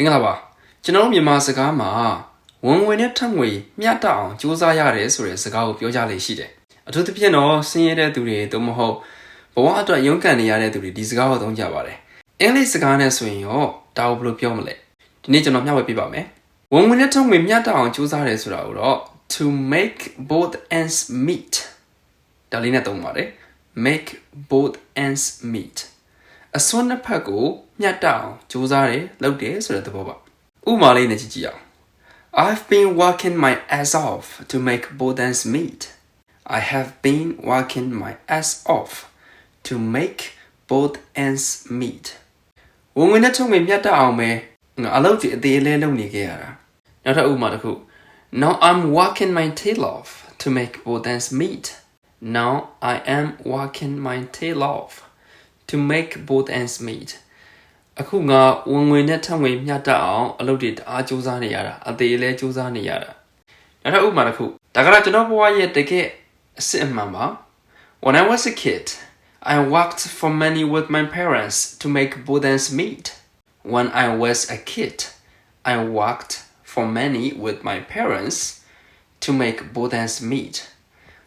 မင်္ဂလာပါကျွန်တော်တို့မြန်မာစကားမှာဝင်ဝင်နဲ့ထက်ငွေမျှတအောင်စူးစမ်းရတယ်ဆိုတဲ့စကားကိုပြောကြလေရှိတယ်အထူးသဖြင့်တော့ဆင်းရဲတဲ့သူတွေသို့မဟုတ်ဘဝအတွက်ရုန်းကန်နေရတဲ့သူတွေဒီစကားကိုသုံးကြပါတယ်အင်္ဂလိပ်စကားနဲ့ဆိုရင်ရောဒါကိုဘယ်လိုပြောမလဲဒီနေ့ကျွန်တော်မျှဝေပြပါမယ်ဝင်ဝင်နဲ့ထက်ငွေမျှတအောင်စူးစမ်းရတယ်ဆိုတာကိုတော့ to make both ends meet ဒါလေးနဲ့သုံးပါတယ် make both ends meet အစွန်းနှစ်ဖက်ကိုမျှတအောင်စူးစမ်းတယ်လုပ်တယ်ဆိုတဲ့သဘောပါဥပမာလေးနဲ့ကြည့်ကြည့်အောင် I've been working my ass off to make both ends meet I have been working my ass off to make both ends meet ဝင်ဝင်နဲ့ထုံငွေမျှတအောင်ပဲငါအလုပ်ကြီးအသေးလေးလုပ်နေခဲ့ရတာနောက်ထပ်ဥပမာတစ်ခု Now I'm working my tail off to make both ends meet Now I am working my tail off to make both ends meet အခုငါဝင်ဝင်နဲ့ထပ်ဝင်မျှတအောင်အလုပ်တွေတအားစူးစမ်းနေရတာအသေးလဲစူးစမ်းနေရတာနောက်ထပ်ဥပမာတစ်ခုဒါကတော့ကျွန်တော်ဘဝရဲ့တကယ်အစစ်အမှန်ပါ When I was a kid I worked for money with my parents to make both ends meet When I was a kid I worked for money with my parents to make both ends meet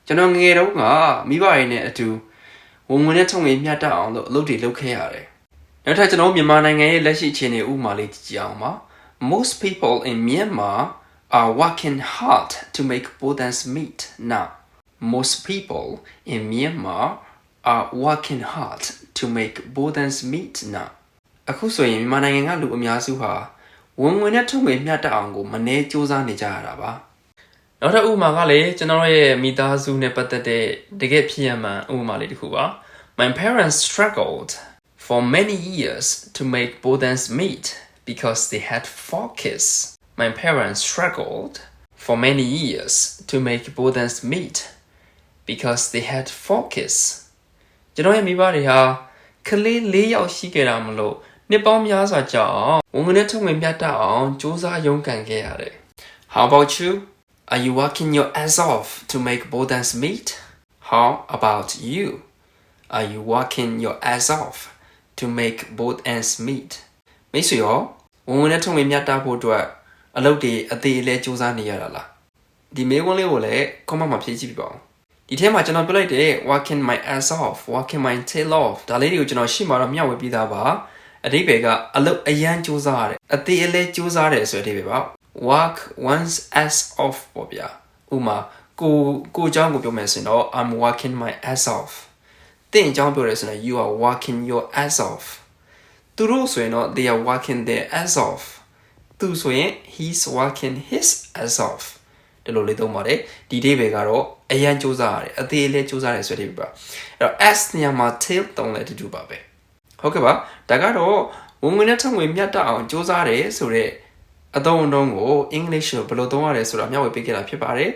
ကျွန်တော်ငယ်တုန်းကမိဘတွေနဲ့အတူ ဝင်ဝင်နဲ့ထုံငွေမျှတအောင်လို့အလုပ်တွေလုပ်ခဲ့ရတယ်။နောက်ထပ်ကျွန်တော်မြန်မာနိုင်ငံရဲ့လက်ရှိအခြေအနေဥပမာလေးကြည့်ကြအောင်ပါ။ Most people in Myanmar are working hard to make both ends meet now. Most people in Myanmar are working hard to make both ends meet now. အခုဆိုရင်မြန်မာနိုင်ငံကလူအများစုဟာဝင်ဝင်နဲ့ထုံငွေမျှတအောင်ကိုမနှဲစူးစမ်းနေကြရတာပါ။ နောက်ထပ်ဥပမာကလည်းကျွန်တော်ရဲ့မိသားစုနဲ့ပတ်သက်တဲ့တကယ်ဖြစ်ရမှန်ဥပမာလေးတစ်ခုပါ My parents struggled for many years to make both ends meet because they had four kids My parents struggled for many years to make both ends meet because they had four kids ကျွန်တော်ရဲ့မိဘတွေဟာကလေး၄ယောက်ရှိခဲ့တာမလို့နှစ်ပေါင်းများစွာကြာအောင်ဝန်ငနဲ့ထုံငွေမြတ်တအောင်စူးစမ်းရုန်းကန်ခဲ့ရတယ် How about you? Are you working your ass off to make both ends meet? How about you? Are you working your ass off to make both ends meet? မိတ်ဆွေရောဝန်ဝင်နဲ့ထုံဝင်မြတ်တာဖို့အတွက်အလုပ်တွေအသေးအလဲစူးစမ်းနေရတာလားဒီမေးခွန်းလေးကိုလည်း comment မှာဖြည့်ကြည့်ပြပါဦးဒီထဲမှာကျွန်တော်ပြောလိုက်တဲ့ working my ass off working my tail off ဒါလေးတွေကိုကျွန်တော်ရှေ့မှာတော့မျှဝေပြီးသားပါအဓိပ္ပာယ်ကအလုပ်အရန်စူးစမ်းရတယ်အသေးအလဲစူးစမ်းရတယ်ဆိုတဲ့အဓိပ္ပာယ်ပါ work one's ass off ပေါ့ဗျာဥမာကိုကိုအကြောင်းကိုပြောမယ်ဆိုရင်တော့ I'm working my ass off တင့်အကြောင်းပြောရဲဆိုရင် you are working your ass off သူတို့ဆိုရင်တော့ they are working their ass off သူဆိုရင် he's working his ass off ဒီလိုလေးသုံးပါတယ်ဒီဒိဗေကတော့အရန်စူးစမ်းရတယ်အသေးလေးစူးစမ်းရတယ်ဆိုတဲ့ဒိဗေပါအဲ့တော့ s နေရာမှာ tail တုံးလဲတူတူပါပဲဟုတ်ကဲ့ပါဒါကတော့ဝင်ဝင်နဲ့ထငွေမြတ်တအောင်စူးစမ်းတယ်ဆိုတော့ အသုံးအနှုန်းကို English ကိုဘယ်လိုသုံးရလဲဆိုတာမျှဝေပေးခဲ့တာဖြစ်ပါတယ်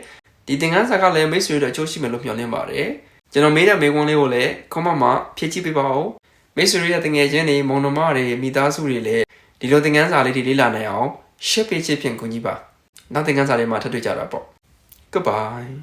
ဒီသင်ခန်းစာကလည်းမိတ်ဆွေတို့အကျိုးရှိမယ်လို့မျှော်လင့်ပါတယ်ကျွန်တော်မေးတဲ့မေးခွန်းလေးကိုလည်း comment မှာဖြည့်ကြည့်ပေးပါဦးမိတ်ဆွေတို့ရဲ့တငယ်ချင်းတွေမုံနှမတွေမိသားစုတွေလည်းဒီလိုသင်ခန်းစာလေးတွေလေ့လာနိုင်အောင် share page ဖြင့်ကူညီပါနောက်သင်ခန်းစာလေးမှာထပ်တွေ့ကြတာပေါ့ goodbye